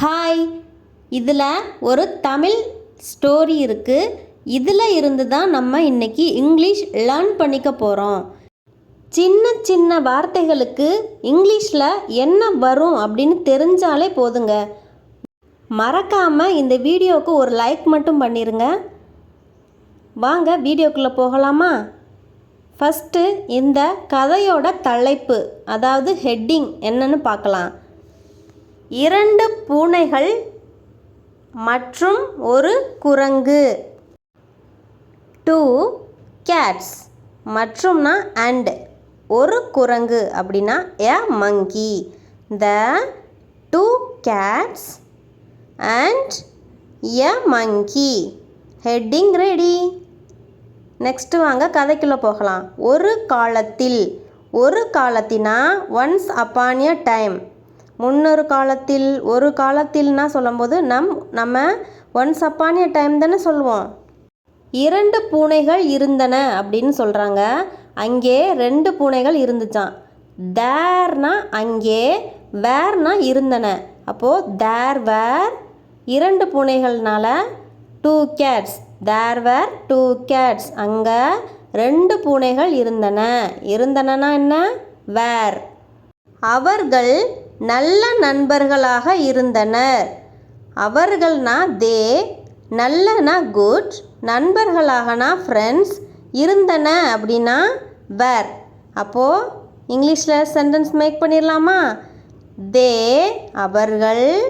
Hi இதில் ஒரு Tamil story இருக்குது இதில் இருந்து தான் நம்ம இன்றைக்கி இங்கிலீஷ் லேர்ன் பண்ணிக்க போகிறோம் சின்ன சின்ன வார்த்தைகளுக்கு இங்கிலீஷில் என்ன வரும் அப்படின்னு தெரிஞ்சாலே போதுங்க. மறக்காமல் இந்த வீடியோவுக்கு ஒரு லைக் மட்டும் பண்ணிடுங்க வாங்க வீடியோக்குள்ளே போகலாமா? ஃபஸ்ட்டு இந்த கதையோட தலைப்பு அதாவது ஹெட்டிங் என்னன்னு பார்க்கலாம். இரண்டு பூனைகள் மற்றும் ஒரு குரங்கு. டூ கேட்ஸ் மற்றும்னா அண்ட் ஒரு குரங்கு அப்படின்னா a monkey the two cats and a monkey heading ready next வாங்க கதைக்குள்ளே போகலாம். ஒரு காலத்தில் ஒரு காலத்தினா ஒன்ஸ் அப்பான் எ டைம் முன்னொரு காலத்தில் ஒரு காலத்தில்னா சொல்லும்போது நம் நம்ம ஒன்ஸ் அப்பானிய டைம் தானே சொல்லுவோம். இரண்டு பூனைகள் இருந்தன அப்படின்னு சொல்கிறாங்க அங்கே ரெண்டு பூனைகள் இருந்துச்சான் தேர்னா அங்கே வேர்னா இருந்தன. அப்போது தேர் வேர் இரண்டு பூனைகள்னால two cats there were two cats அங்கே ரெண்டு பூனைகள் இருந்தன. இருந்தனனா என்ன? வேர் அவர்கள் நல்ல நண்பர்களாக இருந்தனர். அவர்கள்னா தே நல்லனா குட் நண்பர்களாகனா ஃப்ரெண்ட்ஸ் இருந்தன அப்படின்னா வேர். அப்போது இங்கிலீஷில் சென்டென்ஸ் மேக் பண்ணிடலாமா தே அவர்கள்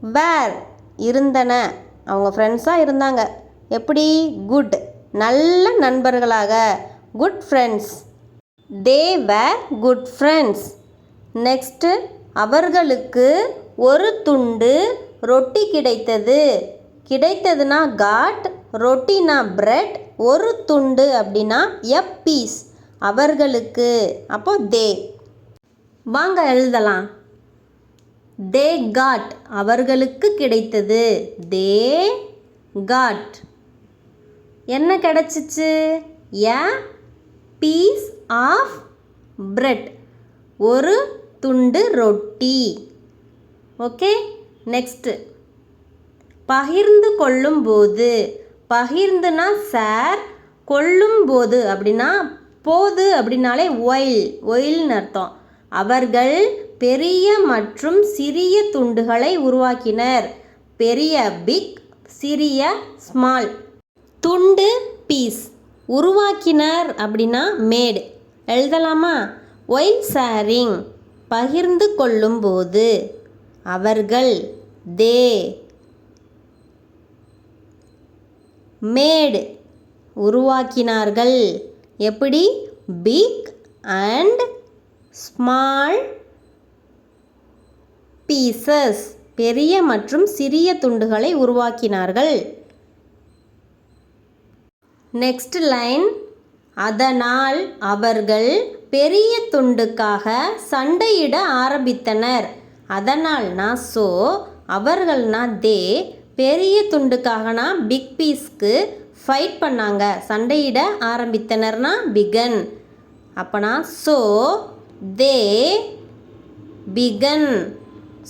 வேர் இருந்தன. அவங்க ஃப்ரெண்ட்ஸாக இருந்தாங்க. எப்படி? குட் நல்ல நண்பர்களாக. Good friends. They were good friends next அவர்களுக்கு ஒரு துண்டு ரொட்டி கிடைத்தது. கிடைத்ததுன்னா காட் ரொட்டினா பிரெட் ஒரு துண்டு அப்படின்னா எ பீஸ் அவர்களுக்கு அப்போ தே வாங்க எழுதலாம். தே காட் அவர்களுக்கு கிடைத்தது. தே காட் என்ன கிடைச்சிச்சு? ஏ பீஸ் ஆஃப் பிரெட் ஒரு துண்டு ரொட்டி. ஓகே நெக்ஸ்ட்டு பகிர்ந்து கொள்ளும்போது. பகிர்ந்துனா சார் கொள்ளும்போது அப்படின்னா போது அப்படின்னாலே ஒயில் ஒயில்னு அர்த்தம். அவர்கள் பெரிய மற்றும் சிறிய துண்டுகளை உருவாக்கினர். பெரிய பிக் சிறிய ஸ்மால் துண்டு பீஸ் உருவாக்கினர் அப்படின்னா மேடு. எழுதலாமா? ஒய் ஷேரிங் பகிர்ந்து கொள்ளும்போது. அவர்கள் தே மேடு. உருவாக்கினார்கள். எப்படி? பிக் அண்ட் ஸ்மால் பீசஸ் பெரிய மற்றும் சிறிய துண்டுகளை உருவாக்கினார்கள். நெக்ஸ்ட் லைன் அதனால் அவர்கள் பெரிய துண்டுக்காக சண்டையிட ஆரம்பித்தனர். அதனால்னா ஸோ அவர்கள்னா தே பெரிய துண்டுக்காகனா பிக் பீஸ்க்கு ஃபைட் பண்ணாங்க. சண்டையிட ஆரம்பித்தனர்னா பிகன் அப்போனா ஸோ தே பிகன்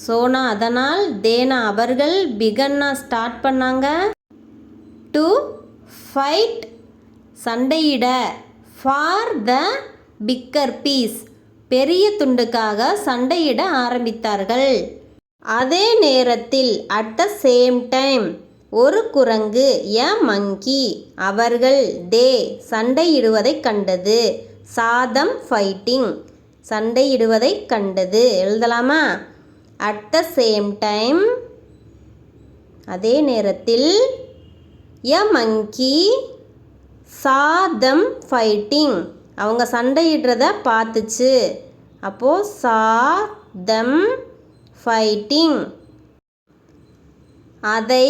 சோனா அதனால் தேனா அவர்கள் பிகன்னா ஸ்டார்ட் பண்ணாங்க. டு ஃபைட் சண்டையிட. ஃபார் த பிக்கர் பீஸ் பெரிய துண்டுக்காக சண்டையிட ஆரம்பித்தார்கள். அதே நேரத்தில் அட் த சேம் டைம் ஒரு குரங்கு எ மங்கி அவர்கள் தே சண்டையிடுவதை கண்டது. சாதம் ஃபைட்டிங் சண்டையிடுவதை கண்டது. எழுதலாமா? அட் த சேம் டைம் அதே நேரத்தில் எ மங்கி சாதம் ஃபைட்டிங் அவங்க சண்டையிடுறத பார்த்துச்சு. அப்போது சா தம் ஃபைட்டிங் அதை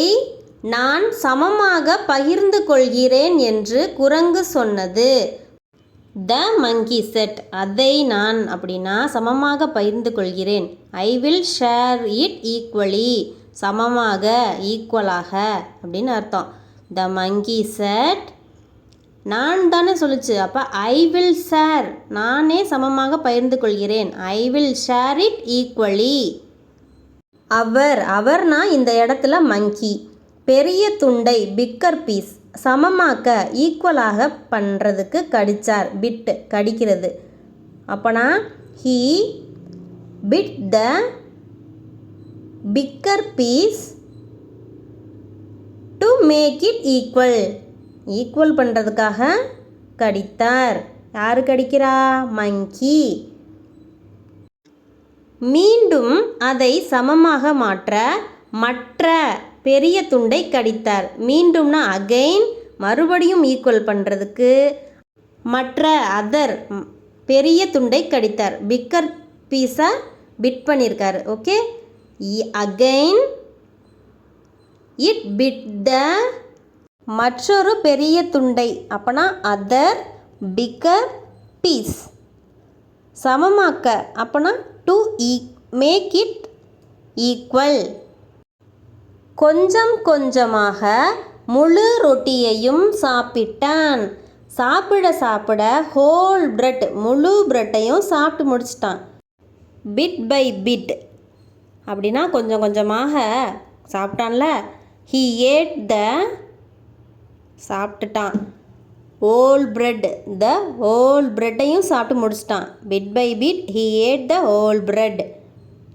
நான் சமமாக பகிர்ந்து கொள்கிறேன் என்று குரங்கு சொன்னது. த மங்கி செட் அதை நான் அப்படின்னா சமமாக பகிர்ந்து கொள்கிறேன். I will share it equally சமமாக ஈக்குவலாக அப்படின்னு அர்த்தம். த மங்கி செட் நான் தானே சொல்லுச்சு. அப்போ ஐ வில் ஷேர் நானே சமமாக பகிர்ந்து கொள்கிறேன். I will share it equally அவர் அவர்னா இந்த இடத்துல மங்கி பெரிய துண்டை பிக்கர் பீஸ் சமமாக்க ஈக்குவலாக பண்ணுறதுக்கு கடிச்சார். பிட்டு கடிக்கிறது. அப்போனா he bit the bigger piece make it equal equal பண்ணுறதுக்காக கடித்தார். யார் கடிக்கிறா? மங்கி மீண்டும் அதை சமமாக மாற்ற மற்ற பெரிய துண்டை கடித்தார். மீண்டும்னா அகைன் மறுபடியும் ஈக்குவல் பண்ணுறதுக்கு மற்ற அதர் பெரிய துண்டை கடித்தார். பிக்கர் பீஸை பிட் பண்ணியிருக்காரு okay again it bit the மற்றொரு பெரிய துண்டை. அப்போனா அதர் பிக்கர் பீஸ். சமமாக்க. அப்போனா டு ஈ மேக் இட் ஈக்குவல் கொஞ்சம் கொஞ்சமாக முழு ரொட்டியையும் சாப்பிட்டான். சாப்பிட சாப்பிட ஹோல் பிரெட் முழு பிரெட்டையும் சாப்பிட்டு முடிச்சிட்டான். Bit by bit. அப்படின்னா கொஞ்சம் கொஞ்சமாக சாப்பிட்டான்ல? ஹி ஏட் த சாப்பிட்டுட்டான். ஹோல் பிரெட் த ஹோல் பிரெட்டையும் சாப்பிட்டு முடிச்சிட்டான். Bit by bit he ate the whole bread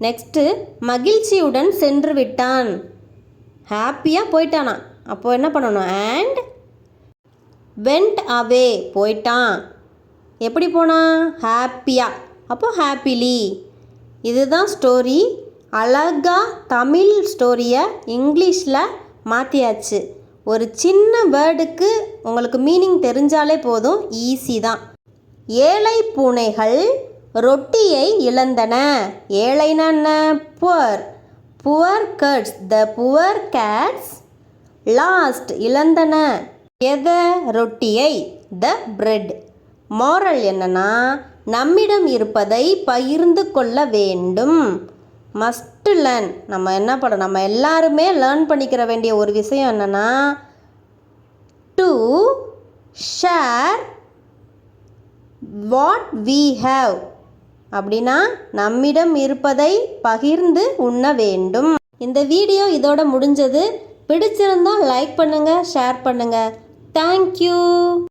next மகிழ்ச்சியுடன் சென்று விட்டான். ஹாப்பியாக போயிட்டானா அப்போ என்ன பண்ணணும்? அண்ட் வெண்ட் அவே போயிட்டான். எப்படி போனான்? ஹாப்பியாக அப்போ ஹாப்பிலி இதுதான் ஸ்டோரி அழகா தமிழ் ஸ்டோரியை இங்கிலீஷில் மாற்றியாச்சு ஒரு சின்ன வேர்டுக்கு உங்களுக்கு மீனிங் தெரிஞ்சாலே போதும் ஈஸி தான். ஏழை பூனைகள் ரொட்டியை இழந்தன. ஏழைனா என்ன poor. Poor cats the poor cats lost இழந்தன. எதை? ரொட்டியை த பிரெட். மாரல் என்னன்னா நம்மிடம் இருப்பதை பகிர்ந்து கொள்ள வேண்டும். மஸ்ட் லேர்ன் நம்ம என்ன பண்ணணும் நம்ம எல்லாருமே லேர்ன் பண்ணிக்கிற வேண்டிய ஒரு விஷயம் என்னென்னா to share what we have அப்படின்னா நம்மிடம் இருப்பதை பகிர்ந்து உண்ண வேண்டும். இந்த வீடியோ இதோட முடிஞ்சது. பிடிச்சிருந்தால் லைக் பண்ணுங்கள் ஷேர் பண்ணுங்கள் தேங்க்யூ